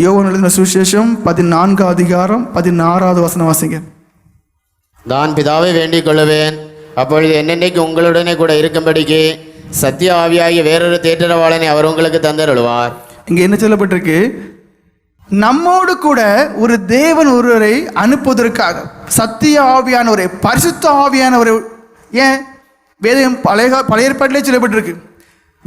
யோவான் எழுதின சுவிசேஷம் பதினான்கு அதிகாரம் பதினாறாவது வசனம் வாசிங்க. நான் பிதாவை வேண்டிக் கொள்ளுவேன். அப்பொழுது என்னென்னைக்கு உங்களுடனே கூட இருக்கும்படிக்கு சத்திய ஆவியாகிய வேறொரு தேற்றரவாளனை அவர் உங்களுக்கு தந்தருளுவார். இங்க என்ன சொல்லப்பட்டிருக்கு? நம்மோடு கூட ஒரு தேவன் ஒருவரை அனுப்புவதற்காக சத்திய ஆவியானவரை பரிசுத்த ஆவியானவரை ஏன்? வேதம் பழைய பழைய ஏற்பாட்டிலே சொல்லப்பட்டிருக்கு.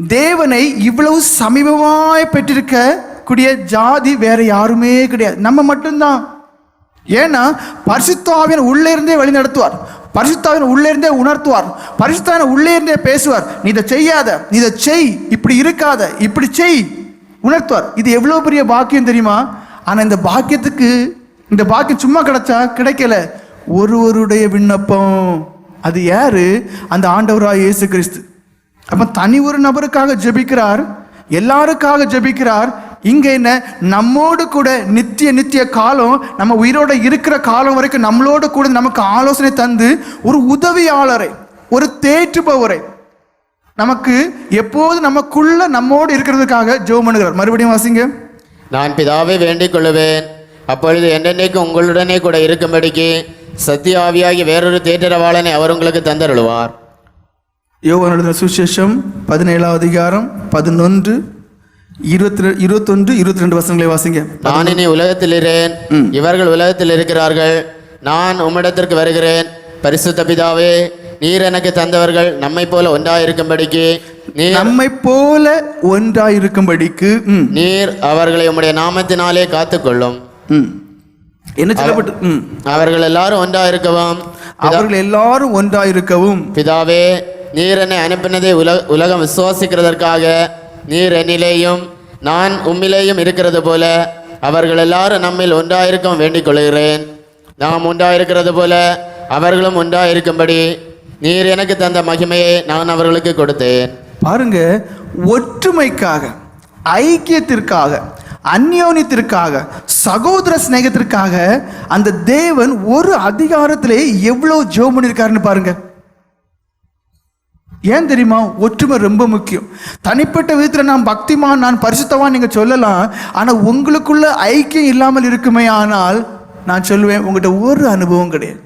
தேவனை இவ்வளவு சமீபமாய் பெற்றிருக்க கூடிய ஜாதி வேற யாருமே கிடையாது. நம்ம மட்டும்தான். ஏன்னா பரிசுத்தாவின் உள்ளே இருந்தே வழி நடத்துவார். பரிசுத்தாவின் உள்ளே இருந்தே உணர்த்துவார். பரிசுத்தாவின் உள்ளே இருந்தே பேசுவார். நீ இதை செய்யாத. நீ இதை செய். இப்படி இருக்காத. இப்படி செய். உணர்த்துவார். இது எவ்வளோ பெரிய பாக்கியம் தெரியுமா? ஆனால் இந்த பாக்கியத்துக்கு இந்த பாக்கியம் சும்மா கிடைச்சா கிடைக்கல. ஒருவருடைய விண்ணப்பம். அது யாரு? அந்த ஆண்டவராக இயேசு கிறிஸ்து. அப்போ தனி ஒரு நபருக்காக ஜெபிக்கிறார். எல்லாருக்காக ஜெபிக்கிறார். இங்க என்ன? நம்மோடு கூட நித்திய நித்திய காலம் நம்ம உயிரோட இருக்கிற காலம் வரைக்கும் நம்மளோட கூட நமக்கு ஆலோசனை தந்து ஒரு உதவியாளரை ஒரு தேற்றுபவரை நமக்கு எப்போது நமக்குள்ள நம்மோடு இருக்கிறதுக்காக ஜெபம் பண்ணுகிறார். மறுபடியும் வாசிங்க. நான் பிதாவை வேண்டிக் கொள்ளுவேன். அப்பொழுது என்னென்னைக்கு உங்களுடனே கூட இருக்கும்படிக்கு சத்திய ஆவியாகிய வேறொரு தேற்றரவாளனை அவர் உங்களுக்கு தந்தருளுவார். யோவான் எழுதின சுவிசேஷம் பதினேழாவது அதிகாரம் பதினொன்று இருபத்தி இருபத்தொன்று இருபத்தி ரெண்டு வசனங்களை வாசிங்க. நான் இனி உலகத்தில் இரேன் இவர்கள் உலகத்தில் இருக்கிறார்கள் நான் உம்மிடத்திற்கு வருகிறேன். பரிசுத்த பிதாவே நீர் எனக்கு தந்தவர்கள் நம்மை போல ஒன்றாயிருக்கும்படிக்கு நீர் நம்மை போல ஒன்றாயிருக்கும்படிக்கு நீர் அவர்களை உம்முடைய நாமத்தினாலே காத்துக்கொள்ளும். என்ன சொல்லப்பட்டு. அவர்கள் எல்லாரும் ஒன்றாயிருக்கவும் அவர்கள் எல்லாரும் ஒன்றாயிருக்கவும். பிதாவே நீர் என்னை அனுப்பினதை உலக உலகம் விசுவாசிக்கிறதற்காக நீர் என்னிலேயும் நான் உம்மிலேயும் இருக்கிறது போல அவர்கள் எல்லாரும் நம்மில் ஒன்றாயிருக்கும் வேண்டிக் கொள்கிறேன் நாம் ஒன்றாயிருக்கிறது போல அவர்களும் ஒன்றாயிருக்கும்படி நீர் எனக்கு தந்த மகிமையை நான் அவர்களுக்கு கொடுத்தேன். பாருங்க ஒற்றுமைக்காக ஐக்கியத்திற்காக அந்யோன்யத்திற்காக சகோதர சிநேகத்திற்காக அந்த தேவன் ஒரு அதிகாரத்திலே எவ்வளோ ஜோம் பண்ணியிருக்காருன்னு பாருங்க. ஏன் தெரியுமா? ஒற்றுமை ரொம்ப முக்கியம். தனிப்பட்ட விதத்தில் நான் பக்திமான் நான் பரிசுத்தவான் நீங்கள் சொல்லலாம். ஆனால் உங்களுக்குள்ள ஐக்கியம் இல்லாமல் இருக்குமே ஆனால் நான் சொல்லுவேன் உங்கள்கிட்ட ஒரு அனுபவம் கிடையாது.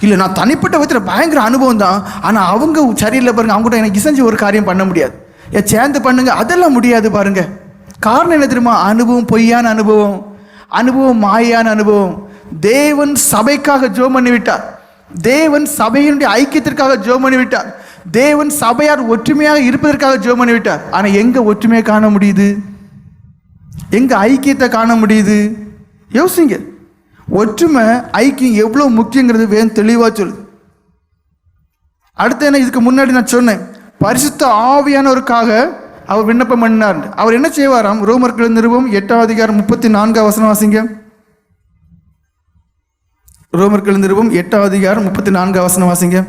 இல்லை நான் தனிப்பட்ட விதத்தில் பயங்கர அனுபவம் தான். ஆனால் அவங்க சரியில்லை பாருங்க. அவங்க கூட எனக்கு இசைஞ்சு ஒரு காரியம் பண்ண முடியாது. ஏ சேர்ந்து பண்ணுங்க. அதெல்லாம் முடியாது பாருங்க. காரணம் என்ன தெரியுமா? அனுபவம் பொய்யான அனுபவம். அனுபவம் மாயான அனுபவம். தேவன் சபைக்காக ஜோம் பண்ணிவிட்டார். தேவன் சபையினுடைய ஐக்கியத்திற்காக ஜோம் பண்ணிவிட்டார். தேவன் சபையார் ஒற்றுமையாக இருப்பதற்காக ஜோம் பண்ணி விட்டார் ஆனால் எங்கே ஒற்றுமையை காண முடியுது? எங்கே ஐக்கியத்தை காண முடியுது? யோசிங்க. ஒற்றுமை ஐக்கியம் எவ்வளோ முக்கியங்கிறது வேணும் தெளிவாக சொல்லுது. அடுத்து என்ன? இதுக்கு முன்னாடி நான் சொன்னேன். பரிசுத்த ஆவியானவருக்காக அவர் விண்ணப்பம் பண்ணார் அவர் என்ன செய்வாராம்? ரோமர்கள் நிறுவம் எட்டாம் அதிகாரம் முப்பத்தி நான்காம் வசனம் வாசிங்க. ரோமர்கள் நிறுவம் எட்டாம் அதிகாரம் முப்பத்தி நான்காம் வசனம் வாசிங்க.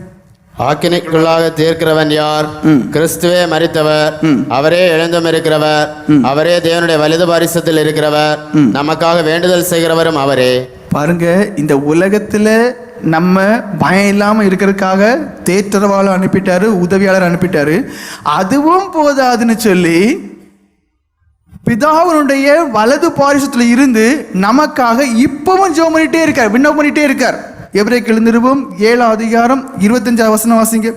ஆக்கினைக்குள்ளாக தீர்க்கிறவன் யார்? கிறிஸ்துவே மரித்தவர். அவரே எழுந்தும் இருக்கிறவர். அவரே தேவனுடைய வலது பாரிசத்தில் இருக்கிறவர். நமக்காக வேண்டுதல் செய்கிறவரும் அவரே. பாருங்க இந்த உலகத்தில் நம்ம பயம் இல்லாமல் இருக்கிறதுக்காக தேற்றரவாளர் அனுப்பிட்டாரு உதவியாளர் அனுப்பிட்டாரு. அதுவும் போதாதுன்னு சொல்லி பிதாவினுடைய வலது பாரிசத்தில் இருந்து நமக்காக இப்பவும் ஜெபம் பண்ணிட்டே இருக்கார் விண்ணப்பம் பண்ணிட்டே இருக்கார். எவரேக்கு நிருபம் ஏழாம் அதிகாரம் இருபத்தஞ்சாவது வசனம் வாசிங்க.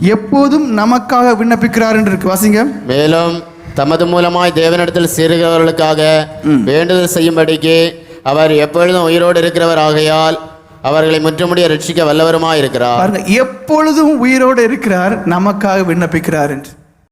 எப்போதும் நமக்காக விண்ணப்பிக்கிறார் என்று இருக்கு. வாசிங்க. மேலும் தமது மூலமாய் தேவனிடத்தில் சேருகிறவர்களுக்காக வேண்டுதல் செய்யும்படிக்கு அவர் எப்பொழுதும் உயிரோடு இருக்கிறவர் ஆகையால் அவர்களை முற்றுமுடிய ரட்சிக்க வல்லவருமாய் இருக்கிறார் எப்பொழுதும் உயிரோடு இருக்கிறார் நமக்காக விண்ணப்பிக்கிறார் என்று.